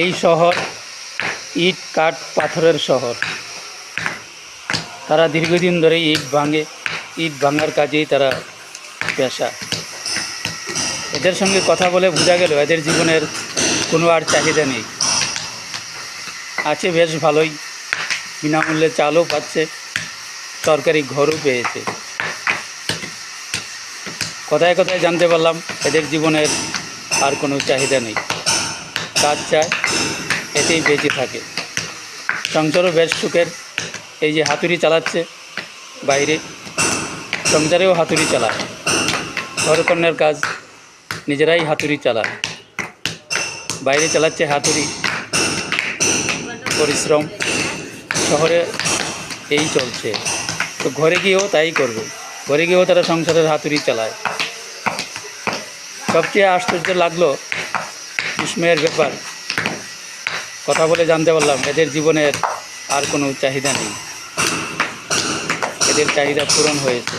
এই শহর ইট কাঠ পাথরের শহর। তারা দীর্ঘদিন ধরে ইট ভাঙে, ইট ভাঙার কাজেই তারা পেশা। এদের সঙ্গে কথা বলে বোঝা গেল এদের জীবনের কোনো আর চাহিদা নেই। আছে বেশ ভালোই, বিনামূল্যে চালও পাচ্ছে, সরকারি ঘরও পেয়েছে। কথায় কথায় জানতে পারলাম এদের জীবনের আর কোনো চাহিদা নেই। কাজ চায়, এতেই বেঁচে থাকে। সংসারও বেশ সুখের, এই যে হাতুড়ি চালাচ্ছে বাইরে, সংসারেও হাতুড়ি চালায়। ঘরকন্যার কাজ নিজেরাই হাতুড়ি চালায়। বাইরে চালাচ্ছে হাতুড়ি, পরিশ্রম, শহরে এই চলছে। তো ঘরে গিয়েও তাই করবে, ঘরে গিয়েও তারা সংসারের হাতুড়ি চালায়। সবচেয়ে আশ্চর্য লাগল বিস্ময়ের ব্যাপার। কথা বলে জানতে পারলাম, এদের জীবনের আর কোনো চাহিদা নেই। এদের চাহিদা পূরণ হয়েছে।